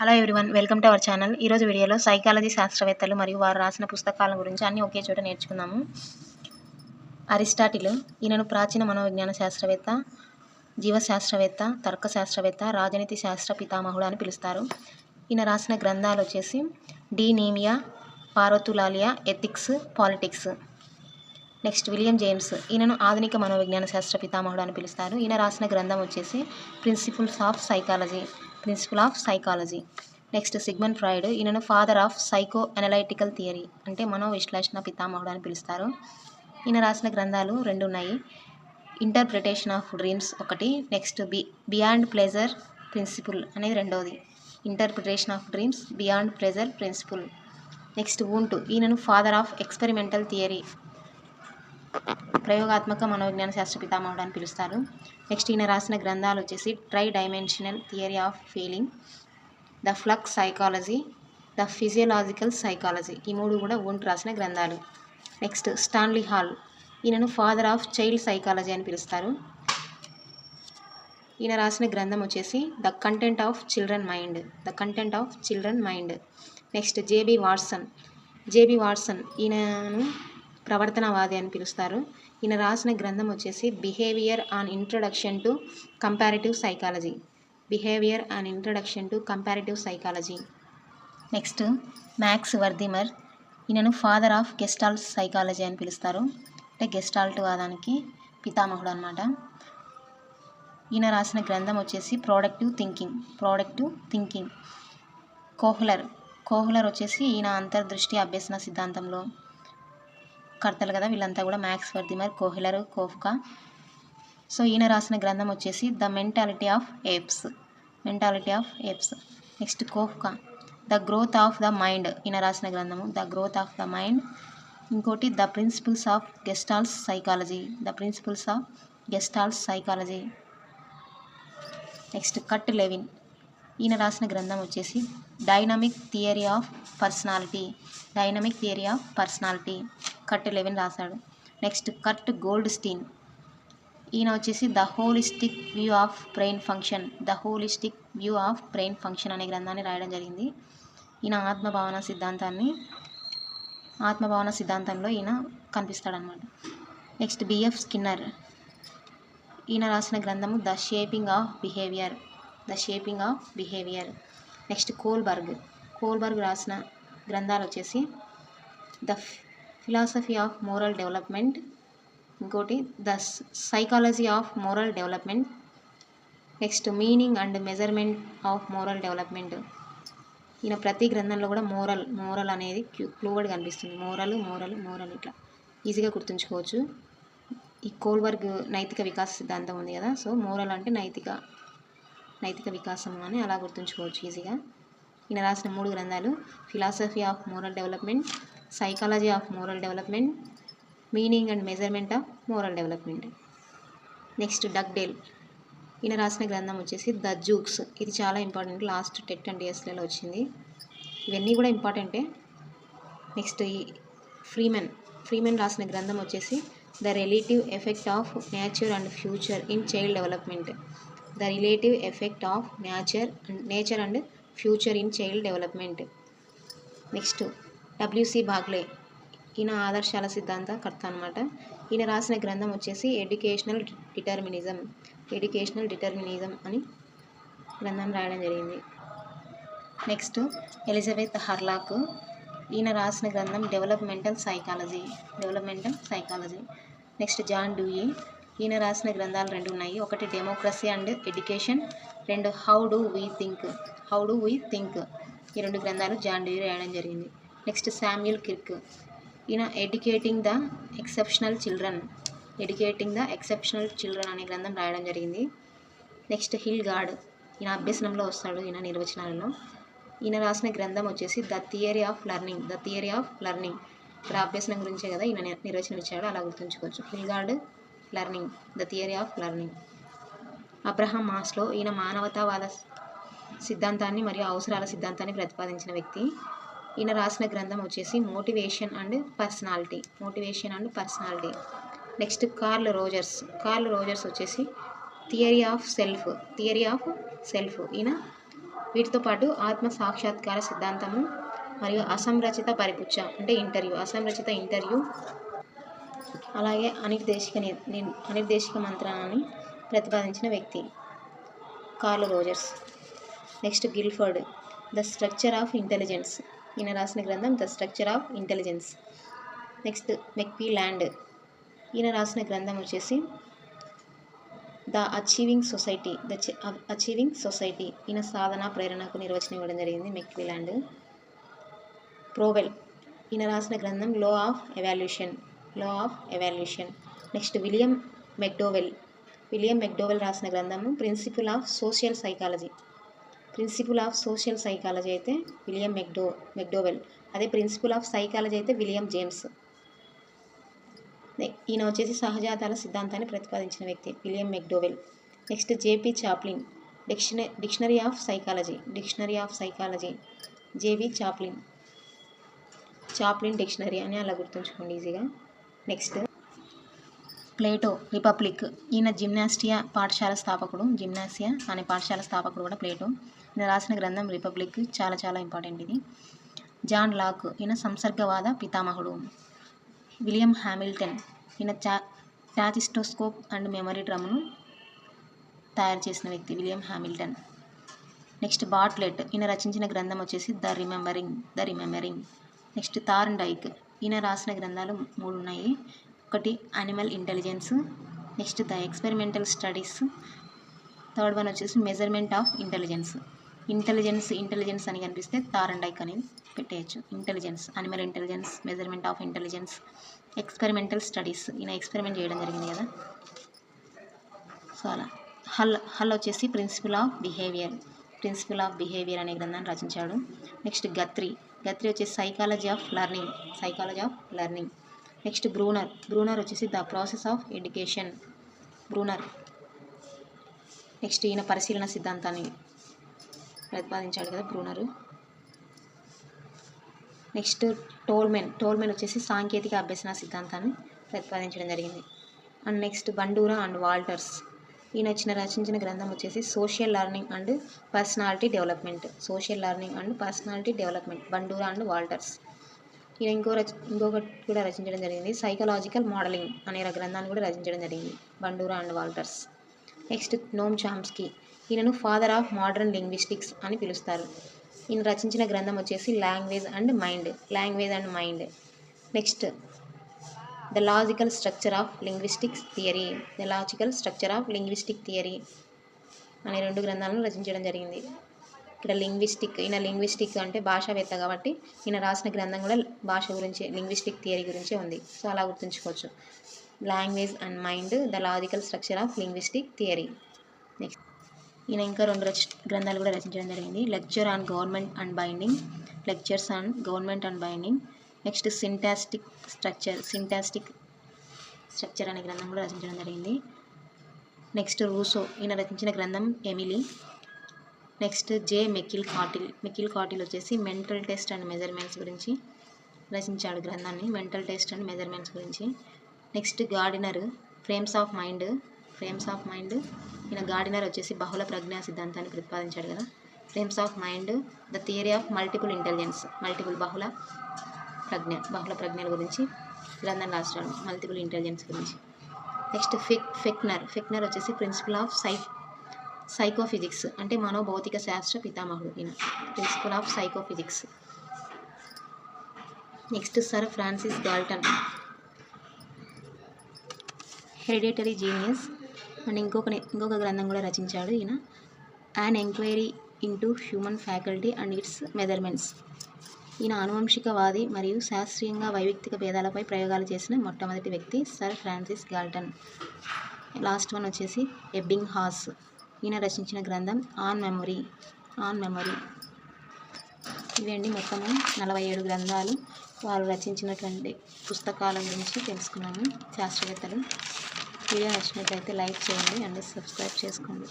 Hello everyone welcome to our channel ఈరోజు వీడియోలో psychology శాస్త్రవేత్తలు మరియు వారు రాసిన పుస్తకాల గురించి అన్నీ ఒకే చోట నేర్చుకుందాము. అరిస్టాటిల్ ఈయనను ప్రాచీన మనోవిజ్ఞాన శాస్త్రవేత్త జీవశాస్త్రవేత్త తర్కశాస్త్రవేత్త రాజనీతి శాస్త్ర పితామహుడు అని పిలుస్తారు. ఈయన రాసిన గ్రంథాలు వచ్చేసి డీనీమియా పారోతులాలియా ethics politics. Next William James ఈయనను ఆధునిక మనోవిజ్ఞాన శాస్త్ర పితామహుడు అని పిలుస్తారు. ఈయన రాసిన గ్రంథం వచ్చేసి principles of psychology principle of psychology. Next Sigmund Freud ఈయనను father of psycho analytical theory అంటే మనో విశ్లేషణ పితామహుడు అని పిలుస్తారు. ఈయన రాసిన గ్రంథాలు రెండు ఉన్నాయి. ఇంటర్ప్రిటేషన్ ఆఫ్ డ్రీమ్స్ ఒకటి next B beyond pleasure principle అనేది రెండవది interpretation of dreams beyond pleasure principle. Next Wundt ఈయనను ఫాదర్ ఆఫ్ ఎక్స్పెరిమెంటల్ థియరీ ప్రయోగాత్మక మనోవిజ్ఞాన శాస్త్ర పితామహుడు అని పిలుస్తారు. నెక్స్ట్ ఈయన రాసిన గ్రంథాలు వచ్చేసి tri dimensional theory of feeling the flux psychology the physiological psychology ఈ మూడు కూడా ఊంట్ రాసిన గ్రంథాలు. నెక్స్ట్ స్టాన్లీ హాల్ ఈయనను ఫాదర్ ఆఫ్ చైల్డ్ సైకాలజీ అని పిలుస్తారు. ఈయన రాసిన గ్రంథం వచ్చేసి the content of children mind the content of children mind. Next J B Watson J B Watson ఈయనను ప్రవర్తనవాది అని పిలుస్తారు. ఈయన రాసిన గ్రంథం వచ్చేసి behaviour on introduction to comparative psychology. Behaviour and introduction to comparative psychology. Next Max Wertheimer ఈయనను father of gestalt psychology అని పిలుస్తారు. అంటే గెస్టాల్ట్ వాదానికి పితామహుడు అనమాట ఈయన రాసిన గ్రంథం వచ్చేసి productive thinking productive thinking. Kohler Kohler వచ్చేసి ఈయన అంతర్దృష్టి అభ్యసన సిద్ధాంతంలో కర్తలు కదా వీళ్ళంతా కూడా Max Wertheimer Kohler Koffka so ఈయన రాసిన గ్రంథం వచ్చేసి the mentality of apes mentality of apes next Koffka the growth of the mind ఈయన రాసిన గ్రంథము. The growth of the mind ఇంకోటి the principles of gestalt psychology the principles of gestalt psychology next Kurt Lewin ఈయన రాసిన గ్రంథం వచ్చేసి dynamic theory of personality dynamic theory of personality Kurt Lewin రాశాడు. Next Kurt Goldstein. ఈయన వచ్చేసి the holistic view of brain function. The holistic view of brain function అనే గ్రంథాన్ని రాయడం జరిగింది. ఈయన ఆత్మభావన సిద్ధాంతాన్ని ఆత్మభావన సిద్ధాంతంలో ఈయన కనిపిస్తాడనమాట నెక్స్ట్ బిఎఫ్ స్కిన్నర్. ఈయన రాసిన గ్రంథము the shaping of behaviour. The shaping of behaviour. Next Kohlberg. Kohlberg రాసిన గ్రంథాలు వచ్చేసి the philosophy of moral development ఇంకోటి the psychology of moral development next meaning and measurement of moral development ఈయన ప్రతి గ్రంథంలో కూడా మోరల్ మోరల్ అనేది క్లూవర్డ్ కనిపిస్తుంది. మోరల్ మోరల్ మోరల్ ఇట్లా. ఈజీగా గుర్తుంచుకోవచ్చు. ఈ కోల్బర్గ్ నైతిక వికాస సిద్ధాంతం ఉంది కదా సో మోరల్ అంటే నైతిక నైతిక వికాసం అని అలా గుర్తుంచుకోవచ్చు ఈజీగా ఈయన రాసిన మూడు గ్రంథాలు philosophy of moral development psychology of moral development meaning and measurement of moral development next Dugdale ఈయన రాసిన గ్రంథం వచ్చేసి ద జూక్స్. ఇది చాలా ఇంపార్టెంట్ లాస్ట్ టెట్ అండ్ ఇయర్స్లలో వచ్చింది. ఇవన్నీ కూడా ఇంపార్టెంటే నెక్స్ట్ ఈ ఫ్రీమెన్ ఫ్రీమెన్ రాసిన గ్రంథం వచ్చేసి the relative effect of nature and future in child development. The relative effect of nature nature and future in child development. Next W C Bagley ఈయన ఆదర్శాల సిద్ధాంతకర్త అనమాట ఈయన రాసిన గ్రంథం వచ్చేసి ఎడ్యుకేషనల్ డిటర్మినిజం ఎడ్యుకేషనల్ డిటర్మినిజం అని గ్రంథం రాయడం జరిగింది. నెక్స్ట్ ఎలిజబెత్ హర్లాక్ ఈయన రాసిన గ్రంథం developmental psychology developmental psychology next John Dewey ఈయన రాసిన గ్రంథాలు రెండు ఉన్నాయి. ఒకటి డెమోక్రసీ అండ్ ఎడ్యుకేషన్ రెండు how do we think how do we think ఈ రెండు గ్రంథాలు జాన్ డూయి రాయడం జరిగింది. నెక్స్ట్ శామ్యుల్ కిర్క్ ఈయన educating the exceptional children educating the exceptional children అనే గ్రంథం రాయడం జరిగింది. నెక్స్ట్ హిల్ గాడ్ ఈయన అభ్యసనంలో వస్తాడు ఈయన నిర్వచనాలలో. ఈయన రాసిన గ్రంథం వచ్చేసి the theory of learning the theory of learning ఇక్కడ అభ్యసనం గురించే కదా ఈయన నిర్వచనం ఇచ్చాడు. అలా గుర్తుంచుకోవచ్చు. Hilgard learning the theory of learning Abraham Maslow ఈయన మానవతావాద సిద్ధాంతాన్ని మరియు అవసరాల సిద్ధాంతాన్ని ప్రతిపాదించిన వ్యక్తి. ఈయన రాసిన గ్రంథం వచ్చేసి motivation and personality. Motivation and personality. Next Carl Rogers. Carl Rogers వచ్చేసి theory of self. Theory of self. ఈయన వీటితో పాటు ఆత్మ సాక్షాత్కార సిద్ధాంతము మరియు అసంరచిత పరిపుచ్చ అంటే ఇంటర్వ్యూ. అసంరచిత ఇంటర్వ్యూ. అలాగే అనిర్దేశిక ని- అనిర్దేశిక మంత్రాన్ని ప్రతిపాదించిన వ్యక్తి Carl Rogers. Next Guilford. The structure of intelligence. ఈయన రాసిన గ్రంథం the structure of intelligence. Next McClelland. ఈయన రాసిన గ్రంథం వచ్చేసి the achieving society the achieving society. ఈయన సాధన ప్రేరణకు నిర్వచనం ఇవ్వడం జరిగింది మెక్వీ ల్యాండ్. ప్రోవెల్. ఈయన రాసిన గ్రంథం లో of ఎవాల్యూషన్లో of evolution. Next William McDougall. William McDougall రాసిన గ్రంథము principle of social psychology. Principle of social psychology అయితే విలియం మెక్డో మెక్డోవెల్. అదే ప్రిన్సిపల్ ఆఫ్ సైకాలజీ అయితే విలియం జేమ్స్. ఈయన వచ్చేసి సహజాతాల సిద్ధాంతాన్ని ప్రతిపాదించిన వ్యక్తి William McDougall. Next J P Chaplin diction dictionary of psychology dictionary of psychology J V Chaplin. Chaplin dictionary అని అలా గుర్తుంచుకోండి ఈజీగా. నెక్స్ట్. Plato Republic. ఈయన జిమ్నాస్టియా పాఠశాల స్థాపకుడు జిమ్నాసియా అనే పాఠశాల స్థాపకుడు కూడా ప్లేటో. ఈయన రాసిన గ్రంథం రిపబ్లిక్ చాలా చాలా ఇంపార్టెంట్ ఇది. జాన్ లాక్ ఈయన సంసర్గవాద పితామహుడు. విలియం హ్యామిల్టన్ ఈయన చా టాచిస్టోస్కోప్ అండ్ మెమరీ డ్రమ్ను తయారు చేసిన వ్యక్తి విలియం హ్యామిల్టన్ నెక్స్ట్ బాట్లెట్ ఈయన రచించిన గ్రంథం వచ్చేసి the remembering the remembering. Next Thorndike ఈయన రాసిన గ్రంథాలు మూడు ఉన్నాయి. ఒకటి animal intelligence next the experimental studies third one వచ్చేసి measurement of intelligence intelligence intelligence అని కనిపిస్తే థార్న్ డైక్ అని పెట్టేయచ్చు. Intelligence animal intelligence measurement of intelligence experimental studies ఈయన ఎక్స్పెరిమెంట్ చేయడం జరిగింది కదా. సో అలా. హల్ హల్ వచ్చేసి principle of behaviour principle of behaviour అనే గ్రంథాన్ని రచించాడు. Next Guthrie. గత్రి వచ్చేసి psychology of learning psychology of learning next Bruner. Bruner వచ్చేసి the process of education. Bruner. Next ఈయన పరిశీలన సిద్ధాంతాన్ని ప్రతిపాదించాడు కదా బ్రూనరు. నెక్స్ట్ టోల్మెన్. టోల్మెన్ వచ్చేసి సాంకేతిక అభ్యసన సిద్ధాంతాన్ని ప్రతిపాదించడం జరిగింది. And next Bandura and Walters. ఈయన వచ్చిన రచించిన గ్రంథం వచ్చేసి social learning and personality development. Social learning and personality development. Bandura and Walters. ఈయన ఇంకో రచ ఇంకొకటి కూడా రచించడం జరిగింది. సైకలాజికల్ మోడలింగ్ అనే గ్రంథాన్ని కూడా రచించడం జరిగింది Bandura and Walters. Next Noam Chomsky ఈయనను ఫాదర్ ఆఫ్ మోడర్న్ లింగ్విస్టిక్స్ అని పిలుస్తారు. ఈయన రచించిన గ్రంథం వచ్చేసి language and mind language and mind next the logical structure of linguistics theory the logical structure of linguistic theory అనే రెండు గ్రంథాలను రచించడం జరిగింది. ఇక్కడ లింగ్విస్టిక్ ఈయన లింగ్విస్టిక్ అంటే భాషావేత్త కాబట్టి ఈయన రాసిన గ్రంథం కూడా భాష గురించి లింగ్విస్టిక్ థియరీ గురించి ఉంది. సో అలా గుర్తుంచుకోవచ్చు. Language and mind the logical structure of linguistic theory next ఈయన ఇంకా రెండు రచ గ్రంథాలు కూడా రచించడం జరిగింది. Lecture on government and binding lectures on government and binding next syntactic structure syntactic structure అనే గ్రంథం కూడా రచించడం జరిగింది. నెక్స్ట్ రూసో ఈయన రచించిన గ్రంథం Emile next J McKeen Cattell. McKeen Cattell వచ్చేసి మెంటల్ టెస్ట్ అండ్ మెజర్మెంట్స్ గురించి రచించాడు గ్రంథాన్ని. మెంటల్ టెస్ట్ అండ్ మెజర్మెంట్స్ గురించి. Next Gardner frames of mind. Frames of mind. ఈయన గార్డినర్ వచ్చేసి బహుళ ప్రజ్ఞా సిద్ధాంతాన్ని ప్రతిపాదించాడు కదా. Frames of mind the theory of multiple intelligence. Multiple బహుళ ప్రజ్ఞ బహుళ ప్రజ్ఞల గురించి గ్రంథం రాస్తాడు మల్టిపుల్ ఇంటెలిజెన్స్ గురించి. నెక్స్ట్ ఫిక్ ఫెక్నర్. ఫెక్నర్ వచ్చేసి ప్రిన్సిపల్ ఆఫ్ సైట్ సైకోఫిజిక్స్ అంటే మనోభౌతిక శాస్త్ర పితామహుడు ఈయన principle of psychophysics. Next sir Francis Galton hereditary genius and ఇంకొక ఇంకొక గ్రంథం కూడా రచించాడు ఈయన. An enquiry into human faculty and its measurements ఈయన ఆనువంశికవాది మరియు శాస్త్రీయంగా వైవిక్తిక భేదాలపై ప్రయోగాలు చేసిన మొట్టమొదటి వ్యక్తి sir Francis Galton last one వచ్చేసి ఎబ్బింగ్ హాస్ ఈయన రచించిన గ్రంథం ఆన్ మెమొరీ ఆన్ మెమొరీ. ఇవండి మొత్తము? నలభై ఏడు గ్రంథాలు వారు రచించినటువంటి పుస్తకాల గురించి తెలుసుకున్నాము. శాస్త్రవేత్తలు వీడియో నచ్చినట్లయితే లైక్ చేయండి అండ్ సబ్స్క్రైబ్ చేసుకోండి.